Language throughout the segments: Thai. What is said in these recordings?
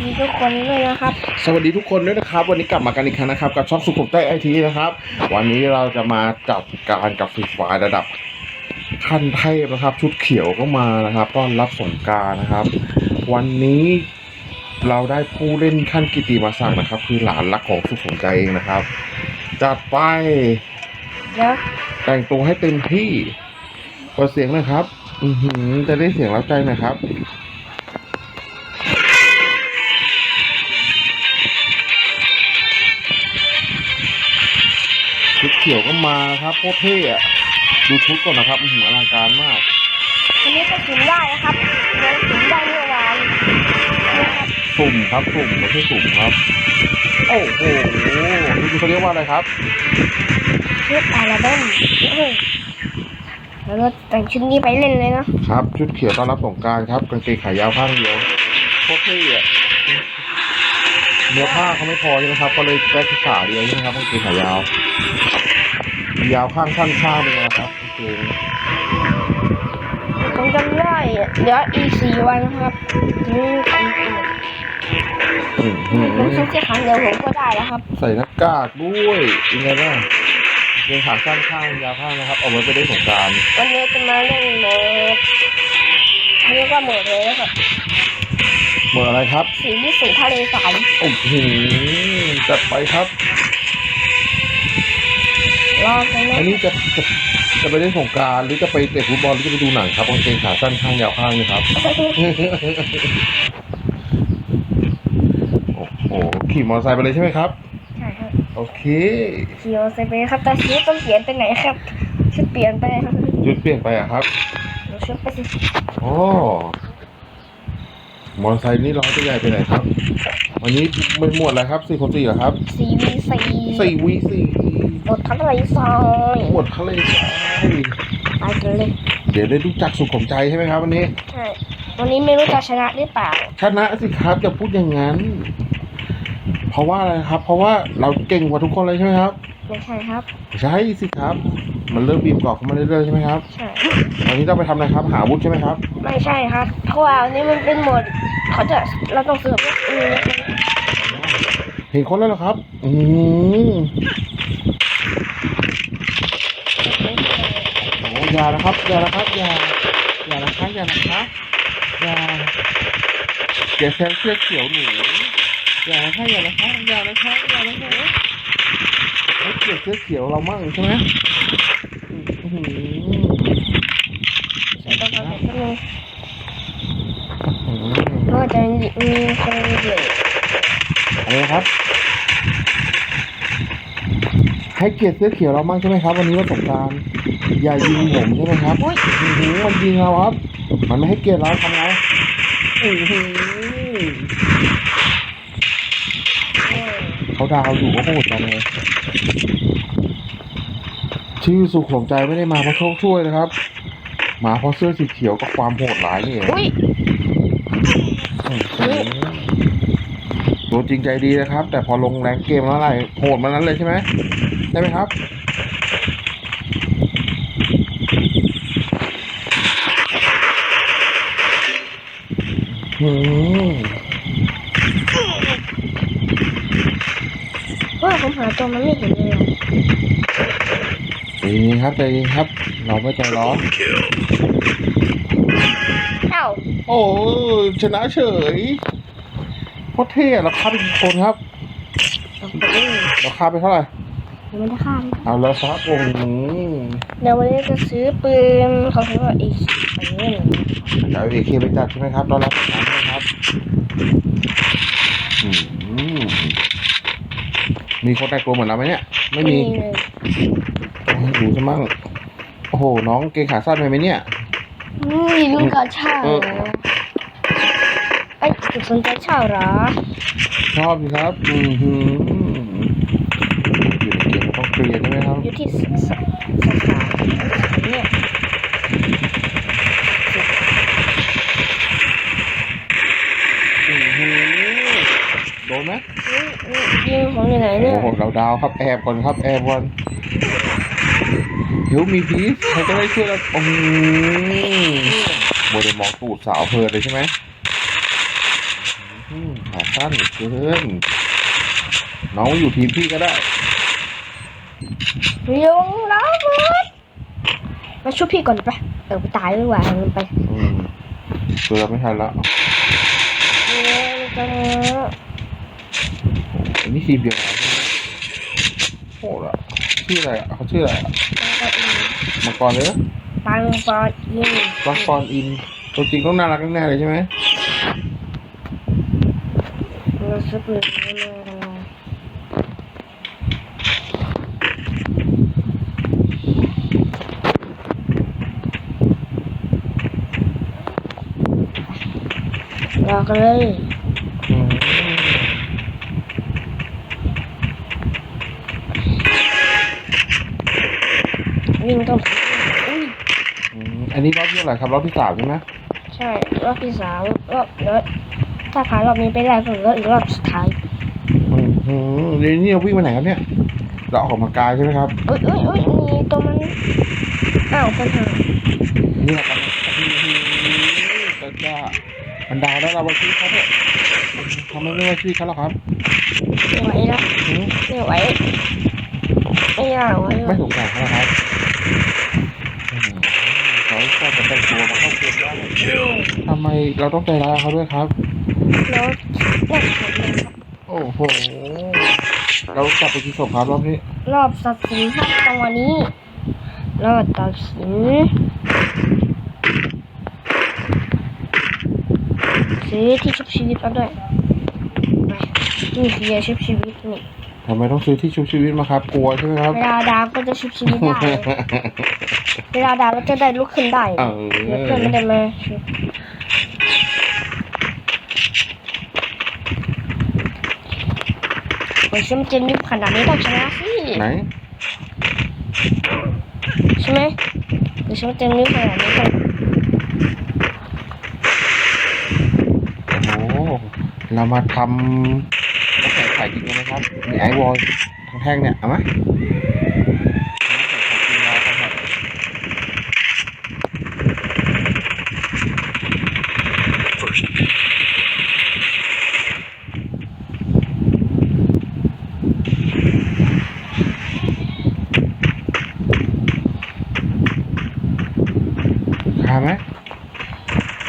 ดีๆทุกคนด้วยนะครับ สวัสดีทุกคนด้วยนะครับ วันนี้กลับมากันอีกครั้งนะครับ กับช่องสุขุมใต้ไอทีนะครับ วันนี้เราจะมาจับการกับฟรีไฟล์ระดับขั้นเทพนะครับ ชุดเขียวก็มานะครับต้อนรับสงกรารนะครับ วันนี้เราได้ผู้เล่นขั้นกิติมาศักดิ์นะครับ คือหลานรักของสุขุมใจเองนะครับ จัดไปเดี๋ยวแต่งตัวให้เต็มที่เปิดเสียงหนะครับ อือหือจะได้เสียงรับใจหนะครับ ขียวก็มาครับโคตรเท่อะดูชุดก่อนนะครับอื้อหืออลังการมากวันนี้ก็ถึงได้นะครับเดินถึงได้เมื่อวานนะครับสุ่มครับสุ่มไม่ใช่สุ่มครับ โอ้โหนี่คือเขาเรียกว่าอะไรครับชุดอัลบั้มเฮ้ยแล้วก็แต่งชุดนี้ไปเล่นเลยเนาะครับ ชุดเขียวต้อนรับสงกรารครับกางเกงขายาวข้างเดียวโคตรเท่อะเนื้อผ้าเขาไม่พอใช่ไหมครับ ก็เลยได้แค่ขาเดียวใช่ไหมครับกางเกงขายาว ยาวข้างสั้นข้างเป็นไงครับกางเกงผมจำได้เหลืออีกสี่วันครับถึงกำหนดอื้อหือผมซื้อแค่ครั้งเดียวผมก็ได้แล้วครับ ใส่หน้ากากด้วยเป็นไงบ้างกางเกงขาสั้นข้างยาวข้างนะครับ เอาไว้ไปได้สงกรารวันนี้จะมาเล่นโหมดเรียกว่าโหมดเลยนะครับหมดอะไรครับสีที่สูงทะเลสายโอ้โหจัดไปครับ รอกันนะอันนี้จะจะจะไปเล่นสงกรารหรือจะไปเตะฟุตบอลหรือจะไปดูหนังครับกางเกงขาสั้นข้างยาวข้างนี่ครับ โอ้โหขี่มอเตอร์ไซค์ไปเลยใช่ไหมครับ ใช่ครับโอเคเขียวใส่ไปครับแต่ชุดต้องเปลี่ยนไปไหนครับ ชุดเปลี่ยนไปครับยุดเปลี่ยนไปอะครับเดี๋ยวชุดไปสิ อ๋อมอเตอร์ไซค์นี่ร้อยจะใหญ่ไปไหนครับ วันนี้เป็นหมวดอะไรครับสี่คนสี่เหรอครับสีวีสีสี่วีสี่บททะเลทรายหมวดทะเลทรายไปกันเลยเดี๋ยวได้รู้จักสุขขมใจใช่ไหมครับวันนี้ใช่วันนี้ไม่รู้จะชนะหรือเปล่า ชนะสิครับจะพูดอย่างนั้น เพราะว่าอะไรครับ เพราะว่าเราเก่งกว่าทุกคนเลยใช่ไหมครับ ไม่ใช่ครับ ใช่สิครับ มันเริ่มบีบกรอกเข้ามาเรื่อยๆใช่ไหมครับ ใช่วันนี้ต้องไปทำอะไรครับ หาอาวุธใช่ไหมครับ ไม่ใช่ครับ เพราะว่าอันนี้มันเป็นโหมดเขาจะเราต้องซื้อแบบนี้เห็นคนแล้วเหรอครับ อืมโอ้อยานะครับอย่านะครับอย่าอย่านะครับอย่านะครับอย่าอย่าแซงเสื้อเขียวหนูอย่านะครับอย่านะครับอย่านะครับอย่านะครับ เขาเกลียดเสื้อเขียวเรามั่งใช่ไหมอื้อหือต้องทำแบบนี้อื้อหือเพราะว่าจะมีคนเหลืออะไรนะครับ ให้เกียรติเสื้อเขียวเรามั่งใช่ไหมครับ วันนี้วันสงกรารอย่ายิงผมใช่ไหมครับอุ้ยอื้อหือมันยิงเราครับ มันไม่ให้เกียรติเราทำไงอื้อหือ เขาดาวอยู่ก็โหดจังเลยชื่อสุขสมใจไม่ได้มาเพราะโชคช่วยนะครับ มาเพราะเสื้อสีเขียวกับความโหดร้ายนี่เองอุ้ยตัวจริงใจดีนะครับ แต่พอลงแรงเกมแล้วอะไรโหดมันนั้นเลยใช่ไหมใช่ไหมครับอืม เพราะว่า ผมหาตัวมันไม่เห็นเลยอะใจเย็นครับใจเย็นครับ เราไม่ใจร้อน เอ้าโอ้ชนะเฉยโคตรเท่อะเราฆ่าไปกี่คนครับเอาไปเลยเราฆ่าไปเท่าไหร่เดี๋ยวมันจะฆ่ามันเอาแล้วครับโอ้โหเดี๋ยววันนี้จะซื้อปืนเขาเรียกว่าอีกปืนจะเอาเอเคไปจัดใช่ไหมครับต้อนรับสงกรานต์ใช่ไหมครับอืม มีคนแต่งตัวเหมือนเราไหมเนี่ย ไม่มีเลยโอ้ยดูซะมั่งโอ้โห น้องเกงขาสั้นไปไหมเนี่ยนี่ลุงกาเช่าเออ ไอ้ยจุดสนใจเช่าเหรอชอบสิครับ อือหืออยู่ในเกมก็ต้องเปลี่ยนใช่ไหมครับ อยู่ที่สาสาขาเนี่ย อือหือ โดนไหมนี่นี่ยิงของอยู่ไหนเนี่ยโอ้โหเราดาวครับแอบก่อนครับแอบก่อนเดี๋ยวมีพีชใครจะได้ช่วยเราโอ้โหโมเดลมองตูดสาวเพลินเลยใช่ไหมอื้อหือขาสั้นเกินน้องอยู่ทีมพี่ก็ได้ลงแล้วเบิดมาช่วยพี่ก่อนไปเออไปตายดีกว่าเอาเงินไปอืมเกือบไม่ทันแล้วเออจะอั นนี้ทีมเดียวกันใช่ไหมโหดอะชื่ออะไรอะเขาชื่ออะไรอะมังกรเลยนะปังปอดยิงมังกรอินตัวจริงต้องน่ารักแน่ๆเลยใช่ไหมเราซุปเลยมารอกันเลย วิ่งต้องอุ้ยอืมอันนี้รอบที่เท่าไหร่ครับรอบที่สามใช่ไหมใช่รอบที่สามรอบเลิศถ้าผ่านรอบนี้ไปได้ก็เหลืออีกรอบสุดท้ายอืมอืมเดี๋ยวนี่เราวิ่งไปไหนครับเนี่ยเราออกกำลังกายใช่ไหมครับอุ้ยอุ้ยอุ้ยมีตัวมันอ้าวปัญหาเนี่ยครับก็จะมันดาวแล้วเราไปชื่อเขาเถอะทำไมไม่มาชื่อเขาหรอครับไม่ไหวแล้วอืมไม่ไหว ไม่อยากไหวไม่สงสารเขาหรอครับอืมเขาก็จะแต่งตัวมาเข้าเกมได้ทำไมเราต้องใจร้ายเขาด้วยครับ แล้วแรกสุดเลยครับโอ้โหเราจับไปกี่ศพครับรอบนี้รอบตัดสินครับจังหวะนี้รอบตัดสินซื้อที่ชุบชีวิตเอาด้วยไปนี่คือชุบชีวิตนี่ ทำไมต้องซื้อที่ชุบชีวิตมาครับ กลัวใช่ไหมครับ เวลาดาวก็จะชุบชีวิตได้ เวลาดาวเราจะได้ลุกขึ้นได้เอเดี๋ยวอเพื่อนไม่ได้มาชุบโอ้ยฉันเจนยุบขนาดนี้ต้องชนะสิไหน ใช่ไหมหรือฉันเจนยุบขนาดนี้ต้องโอ้โหเรามาทำ น้ำแข็งไข่จริงกันไหมครับมีไอวอลทั้งแท่งเนี่ยเอาไหมน้ำแข็งไข่จริงเราครับทาไหม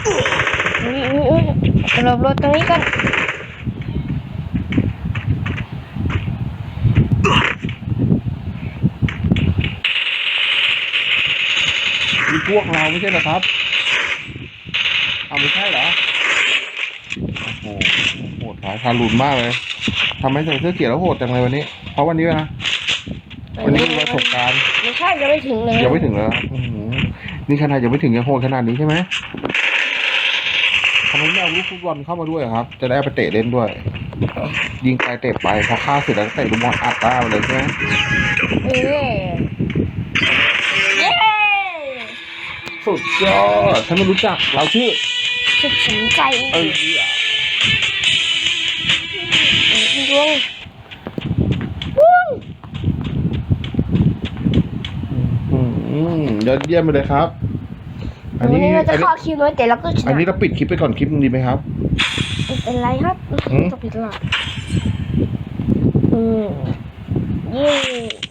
อุ้ยอุ้ยอุ้ยหลบรถตรงนี้กัน พวกเราไม่ใช่เหรอครับเอาไม่ใช่เหรอ โอ้โหโหดร้ายทารุณมากเลยทำไมใส่เสื้อเขียวแล้วโหดจังเลยวันนี้ เพราะวันนี้นะ วันนี้เป็นประสบการณ์ไม่ใช่ยังไม่ถึงเลยยังไม่ถึงเลยอื้อหือนี่ขนาดยังไม่ถึงยังโหดขนาดนี้ใช่ไหมทำไมไม่เอาลูกฟุตบอลเข้ามาด้วยอะครับ จะได้เอาไปเตะเล่นด้วย ยิงไปเตะไปพอฆ่าเสร็จแล้วก็เตะลูกบอลอัดได้าเลยใช่ไหม เย้เย้ สุดยอดฉันไม่รู้จักเราชื่อสุดสนใจเอ้ยดวงวุ้งอืมยอดเยี่ยมไปเลยครับ อันวันนี้นี้เราจะอันนี้เข้าคิวน้อยแต่เราก็ชอันนะนี้เราปิดคลิปไปก่อนคลิปนึงดีไหมครับไม่เป็นไรครับหืมจะปิดหรอกอืมเย้